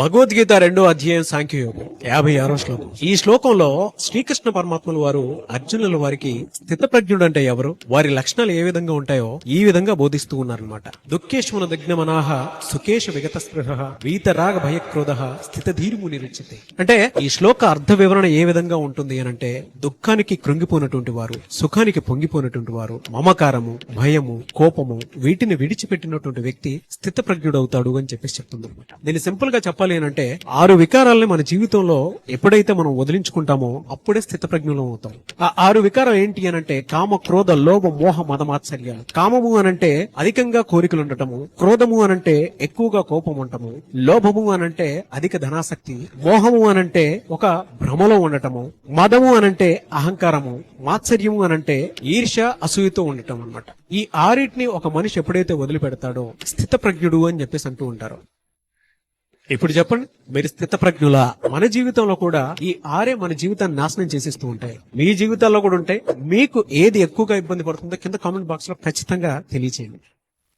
భగవద్గీత రెండో అధ్యాయం సాంఖ్యయోగం యాభై ఆరో శ్లోకం. ఈ శ్లోకంలో శ్రీకృష్ణ పరమాత్మల వారు అర్జునుల వారికి స్థితప్రజ్ఞుడు అంటే ఎవరు? వారి లక్షణాలు ఏ విధంగా ఉంటాయో ఈ విధంగా బోధిస్తూ ఉన్నారనమాట దుఃఖేశ్వన దగ్న మనాహ సుఖేష విగత స్పృహ వీతరాగ భయక్రోధ స్థితధీరుము నిరుచితే అంటే ఈ శ్లోక అర్థ వివరణ ఏ విధంగా ఉంటుంది అని అంటే దుఃఖానికి కృంగిపోయినటువంటి వారు సుఖానికి పొంగిపోయినటువంటి వారు మమకారము భయము కోపము వీటిని విడిచిపెట్టినటువంటి వ్యక్తి స్థితప్రజ్ఞుడవుతాడు అని చెప్పేసి చెప్తుంది అనమాట దీన్ని సింపుల్గా చెప్పాలి అని అంటే ఆరు వికారాలని మన జీవితంలో ఎప్పుడైతే మనం వదిలించుకుంటామో అప్పుడే స్థితప్రజ్ఞులం అవుతాం. ఆ ఆరు వికారం ఏంటి అని అంటే కామ క్రోధ లోభ మోహ మదమాత్సర్యాలు. కామము అనంటే అధికంగా కోరికలు ఉండటము క్రోధము అనంటే ఎక్కువగా కోపం ఉండటము లోభము అనంటే అధిక ధనాసక్తి మోహము అనంటే ఒక భ్రమలో ఉండటము మదము అనంటే అహంకారము మాత్సర్యము అనంటే ఈర్ష అసూయతో ఉండటం అన్నమాట. ఈ ఆరిటిని ఒక మనిషి ఎప్పుడైతే వదిలిపెడతాడో స్థితప్రజ్ఞుడు అని చెప్పేసి అంటూ ఉంటారు. ఇప్పుడు చెప్పండి. మీరు స్థితప్రజ్ఞుల మన జీవితంలో కూడా ఈ ఆరే మన జీవితాన్ని నాశనం చేసేస్తూ ఉంటాయి. మీ జీవితాల్లో కూడా ఉంటాయి. మీకు ఏది ఎక్కువగా ఇబ్బంది పడుతుందో కింద కామెంట్ బాక్స్లో ఖచ్చితంగా తెలియచేయండి.